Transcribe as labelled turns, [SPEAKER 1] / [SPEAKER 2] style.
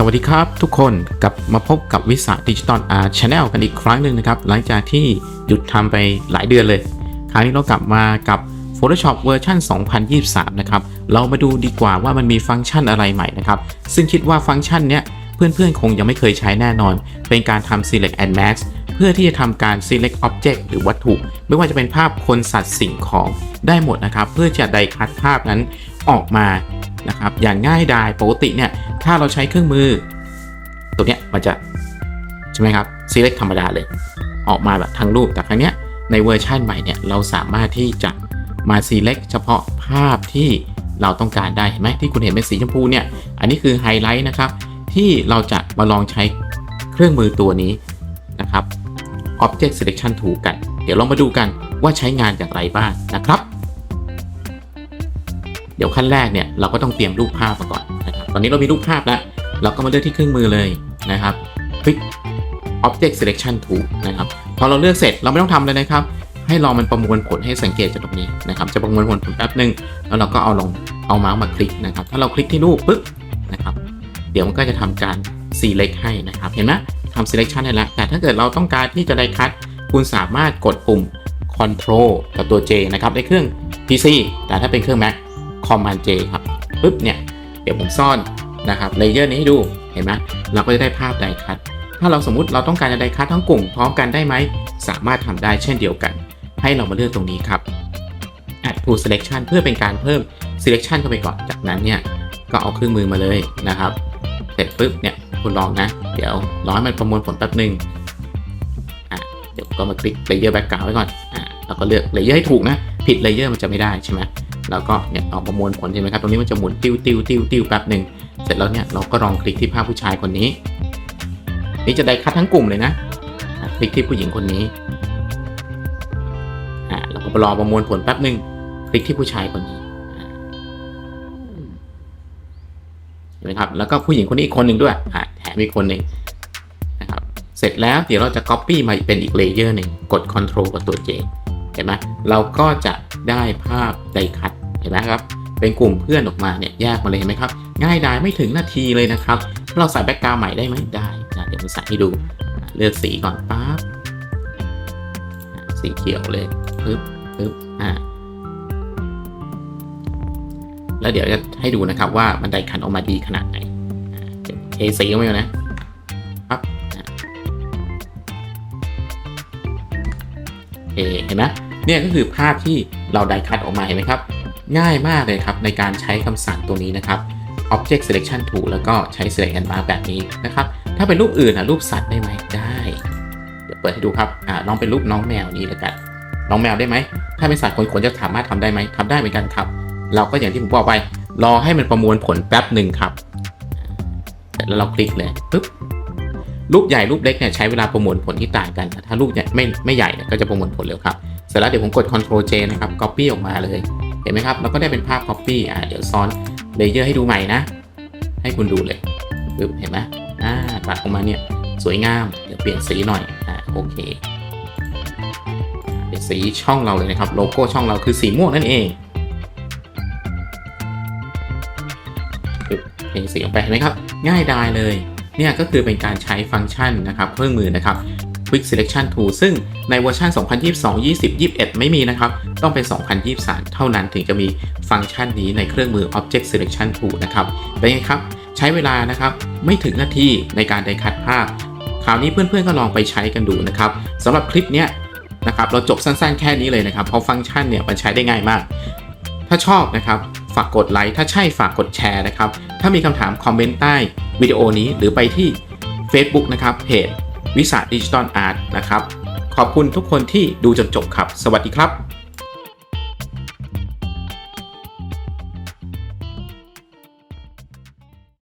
[SPEAKER 1] สวัสดีครับทุกคนกลับมาพบกับวิสาดิจิตอลอาร์ชแนลกันอีกครั้งหนึ่งนะครับ หลังจากที่หยุดทำไปหลายเดือนเลย คราวนี้เรากลับมากับ Photoshop เวอร์ชัน2023 นะครับ เรามาดูดีกว่าว่ามันมีฟังก์ชันอะไรใหม่นะครับ ซึ่งคิดว่าฟังก์ชันเนี้ยเพื่อนๆ คงยังไม่เคยใช้แน่นอน เป็นการทำ select and mask เพื่อที่จะทำการ select object หรือวัตถุ ไม่ว่าจะเป็นภาพคนสัตว์สิ่งของได้หมดนะครับ เพื่อจะไดคัดภาพนั้น ออกมานะครับอย่างง่ายดายปกติเนี่ยถ้าเราใช้เครื่องมือ ตัวเนี้ยมันจะใช่ไหมครับ select ธรรมดาเลย ออกมาแบบทั้งรูปแต่ครั้งเนี้ยในเวอร์ชันใหม่เนี่ยเราสามารถที่จะมา select เฉพาะภาพที่เราต้องการได้เห็นไหมที่คุณเห็นเป็นสีชมพูเนี่ยอันนี้คือไฮไลท์นะครับที่เราจะมาลองใช้เครื่องมือตัวนี้นะครับ Object Selection Tool กัน เดี๋ยวลองมาดูกันว่าใช้งานอย่างไรบ้างนะครับ เดี๋ยวขั้นแรกเนี่ยเราก็ต้องเตรียมรูปภาพมาก่อนนะครับตอนนี้เรามีรูปภาพแล้ว เราก็มาเลือกที่เครื่องมือเลยนะครับคลิก Object Selection Tool นะครับพอเราเลือกเสร็จเราไม่ต้องทำเลยนะครับ ให้รองมันประมวลผลให้สังเกตจากตรงนี้นะครับ จะประมวลผลแป๊บหนึ่งแล้วเราก็เอาลงเอาเมาส์มาคลิกนะครับ ถ้าเราคลิกที่รูปปึ๊บนะครับ เดี๋ยวมันก็จะทำการ select ให้นะครับ เห็นไหมทำ selection ให้แล้ว แต่ถ้าเกิดเราต้องการที่จะได้คัด คุณสามารถกดปุ่ม control กับตัว J นะครับในเครื่อง PC แต่ถ้าเป็นเครื่อง Mac command J ครับปึ๊บเนี่ยเดี๋ยวผมซ่อนนะครับเลเยอร์นี้ให้ดูเห็นไหมเราก็จะได้ภาพไดคัทถ้าเราสมมติเราต้องการจะไดคัททั้งกลุ่มพร้อมกันได้ไหม สามารถทำได้เช่นเดียวกัน ให้เรามาเลือกตรงนี้ครับ add to selection เพื่อเป็นการเพิ่ม selection เข้าไปก่อนจากนั้นเนี่ยก็เอาเครื่องมือมาเลยนะครับ เสร็จปุ๊บเนี่ยคุณลองนะ เดี๋ยวรอให้มันประมวลผลแป๊บหนึ่งอะเดี๋ยวก็มาคลิก layer background ไว้ก่อนอะแล้วก็เลือก layer ให้ถูกนะ ผิด layer มันจะไม่ได้ใช่ไหม แล้วก็เนี่ยเอาประมวลผลใช่ไหมครับตรงนี้มันจะหมุนติ้วติ้วติ้วติ้วแป๊บหนึ่งเสร็จแล้วเนี่ยเราก็ลองคลิกที่ภาพผู้ชายคนนี้ นี่จะได้คัดทั้งกลุ่มเลยนะ คลิกที่ผู้หญิงคนนี้อะแล้วก็รอประมวลผลแป๊บหนึ่งคลิกที่ผู้ชายคนนี้เห็นไหมครับแล้วก็ผู้หญิงคนนี้อีกคนหนึ่งด้วยอะแถมอีกคนหนึ่งนะครับเสร็จแล้วเดี๋ยวเราจะ Copy มาเป็นอีกเลเยอร์หนึ่งกด Ctrl กับตัว J เห็นไหมเราก็จะได้ภาพไดคัด เห็นไหมครับ เป็นกลุ่มเพื่อนออกมาเนี่ยแยกมาเลยเห็นไหมครับ ง่ายดายไม่ถึงนาทีเลยนะครับ เราใส่แบ็กกราวด์ใหม่ได้ไหมได้นะเดี๋ยวผมใส่ให้ดูเลือกสีก่อนปั๊บสีเขียวเลยปึ๊บปึ๊บอ่าแล้วเดี๋ยวจะให้ดูนะครับว่ามันไดคันออกมาดีขนาดไหนเทสีเข้าไปก่อนนะปั๊บเคเห็นไหมเนี่ยก็คือภาพที่เราไดคัดออกมาเห็นไหมครับ ง่ายมากเลยครับในการใช้คำสั่งตัวนี้นะครับ Object Selection Tool แล้วก็ใช้ Select and Mark แบบนี้นะครับ ถ้าเป็นรูปอื่นอะรูปสัตว์ได้ไหมได้ เดี๋ยวเปิดให้ดูครับอ่าลองเป็นรูปน้องแมวนี้แล้วกัน น้องแมวได้ไหม ถ้าเป็นสัตว์คนขนจะสามารถทำได้ไหมทำได้เหมือนกันครับ เราก็อย่างที่ผมบอกไป รอให้มันประมวลผลแป๊บหนึ่งครับ แล้วเราคลิกเลยปึ๊บรูปใหญ่รูปเล็กเนี่ยใช้เวลาประมวลผลที่ต่างกัน ถ้ารูปใหญ่ไม่ไม่ใหญ่เนี่ยก็จะประมวลผลเร็วครับ เสร็จแล้วเดี๋ยวผมกด Ctrl J นะครับ Copy ออกมาเลย ห็นไหมครับแล้วก็ได้เป็นภาพ Copy อ่าเดี๋ยวซ้อนเลเยอร์ให้ดูใหม่นะ ให้คุณดูเลยปึ๊บเห็นไหมอ่าตัดออกมาเนี่ยสวยงาม เดี๋ยวเปลี่ยนสีหน่อยอ่าโอเคเปลี่ยนสีช่องเราเลยนะครับ โลโก้ช่องเราคือสีม่วงนั่นเองเปลี่ยนสีออกไปเห็นไหมครับ ง่ายดายเลย เนี่ยก็คือเป็นการใช้ฟังก์ชันนะครับ เครื่องมือนะครับ Quick Selection Tool ซึ่งในเวอร์ชัน2022 20 21 ไม่มีนะครับ ต้องเป็น 2023 เท่านั้นถึงจะมีฟังก์ชันนี้ในเครื่องมือ Object Selection Tool นะครับเป็นไงครับ ใช้เวลานะครับ ไม่ถึงนาทีในการได้คัดภาพ คราวนี้เพื่อนๆก็ลองไปใช้กันดูนะครับสำหรับคลิปเนี้ยนะครับ เราจบสั้นๆ แค่นี้เลยนะครับ เพราะฟังก์ชันเนี่ยมันใช้ได้ง่ายมาก ถ้าชอบนะครับ ฝากกดไลค์ ถ้าใช่ฝากกดแชร์นะครับ ถ้ามีคำถามคอมเมนต์ใต้วิดีโอนี้หรือไปที่ Facebook นะครับเพจ วิสาดิจิตอลอาร์ตนะครับ ขอบคุณทุกคนที่ดูจนจบครับ สวัสดีครับ